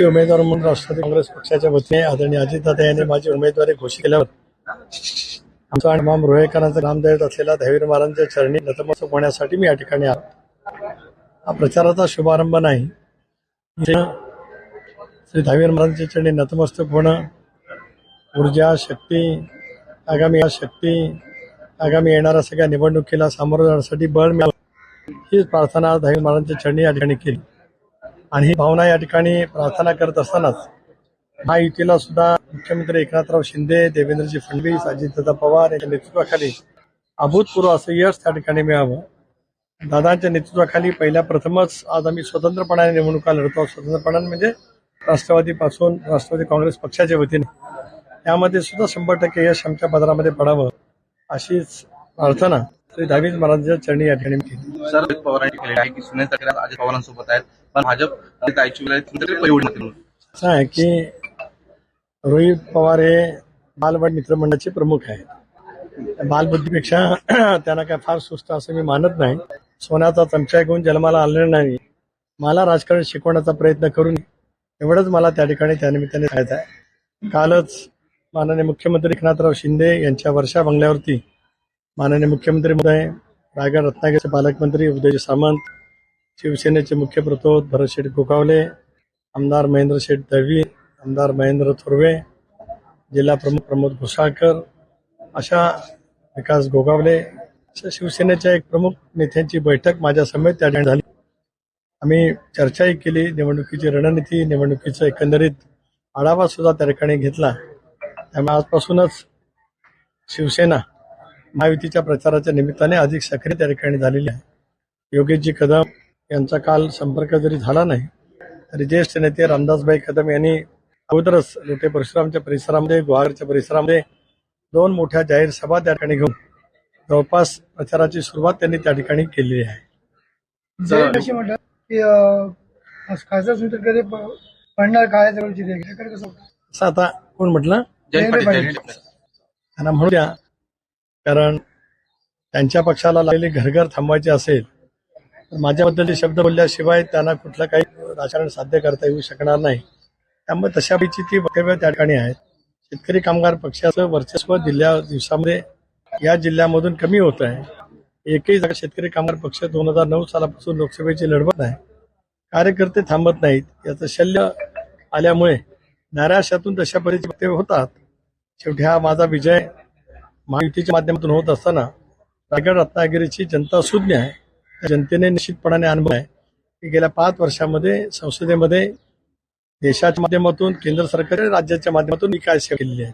उमेदवार म्हणून राष्ट्रवादी काँग्रेस पक्षाच्या वतीने आदरणीय अजितदादा यांनी माझी उमेदवारी घोषित केल्यावर आमचा आणि माम रोहेकरांचा नामदैवत असलेला धैवीर महाराजांच्या चरणी नतमस्तक होण्यासाठी मी या ठिकाणी आलो. हा प्रचाराचा शुभारंभ नाही. श्री दहावीर महाराजांच्या चरणी नतमस्तक होणं ऊर्जा शक्ती आगामी या शक्ती आगामी येणाऱ्या सगळ्या निवडणुकीला सामोरं जाण्यासाठी बळ मिळालं हीच प्रार्थना धावीर महाराजांच्या चरणी या ठिकाणी केली. आणि ही भावना या ठिकाणी प्रार्थना करत असतानाच महायुतीला सुद्धा मुख्यमंत्री एकनाथराव शिंदे देवेंद्रजी फडणवीस अजितदादा पवार यांच्या नेतृत्वाखाली अभूतपूर्व असं यश त्या ठिकाणी मिळावं. दादांच्या नेतृत्वाखाली पहिल्या प्रथमच आज आम्ही स्वतंत्रपणाने निवडणुका लढतो स्वतंत्रपणाने म्हणजे राष्ट्रवादीपासून राष्ट्रवादी काँग्रेस पक्षाच्या वतीने. यामध्ये सुद्धा शंभर टक्के यश आमच्या पदरामध्ये पडावं अशीच प्रार्थना श्री दहावीज महाराजांच्या चरणी या ठिकाणी केली. सर अजित पवारांनी केलेलं आहे की सुनील तक्रार अजित पवारांसोबत आहेत. पण भाजप वेळ असं आहे की रोहित पवार हे बालवाड मित्रमंडळाचे प्रमुख आहेत. बालबुद्धीपेक्षा त्यांना काय फार सुस्त असं मी मानत नाही. सोन्याचा चमचा घेऊन जन्माला आलेला नाही. मला राजकारण शिकवण्याचा प्रयत्न करून एवढंच मला त्या ठिकाणी त्या निमित्ताने आहे. कालच माननीय मुख्यमंत्री एकनाथराव शिंदे यांच्या वर्षा बंगल्यावरती माननीय मुख्यमंत्री महोदय रायगड रत्नागिरीचे पालकमंत्री उदय सामंत शिवसेनेचे मुख्य प्रतोद भरत शेठ गोगावले आमदार महेंद्र शेठ दळवी आमदार महेंद्र थोरवे जिल्हा प्रमुख प्रमोद घोसाळकर अशा विकास गोगावले अशा शिवसेनेच्या एक प्रमुख नेत्यांची बैठक माझ्या समेत त्या ठिकाणी झाली. आम्ही चर्चाही केली निवडणुकीची रणनीती निवडणुकीचा एकंदरीत आढावा सुद्धा त्या ठिकाणी घेतला. त्यामुळे आजपासूनच शिवसेना महायुतीच्या प्रचाराच्या निमित्ताने अधिक सक्रिय त्या ठिकाणी झालेली आहे. योगेशजी कदम यांचा काल संपर्क जरी झाला नाही तरी ज्येष्ठ नेते रामदासभाई कदम यांनी अगोदरच लोटे परशुरामच्या परिसरामध्ये गुहागरच्या परिसरामध्ये दोन मोठ्या जाहीर सभा त्या ठिकाणी घेऊन जवळपास प्रचाराची सुरुवात त्यांनी त्या ठिकाणी केलेली आहे? असं आता कोण म्हटलं. त्यांना म्हणू द्या कारण त्यांच्या पक्षाला लागलेली घरघर थांबवायची असेल तर माझ्याबद्दल शब्द बोलल्याशिवाय त्यांना कुठलं काही राजकारण साध्य करता येऊ शकणार नाही. त्यामुळे तशापैकी ती वक्तव्य त्या ठिकाणी आहेत. शेतकरी कामगार पक्षाचं वर्चस्व जिल्ह्या दिवसामध्ये या जिल्ह्यामधून कमी होत आहे. एकही जागा शेतकरी कामगार पक्ष दोन हजार नऊ सालापासून लोकसभेची लढवत आहे कार्यकर्ते थांबत नाहीत. याचं शल्य आल्यामुळे नाराशातून तशा परीचे वक्तव्य होतात. शेवटी हा माझा विजय महायुतीच्या माध्यमातून होत असताना रायगड रत्नागिरीची जनता सुज्ञ आहे. त्या जनतेने निश्चितपणाने अनुभव आहे की गेल्या पाच वर्षामध्ये संसदेमध्ये देशाच्या माध्यमातून केंद्र सरकार आणि राज्याच्या माध्यमातून विकास काय केलेली आहे.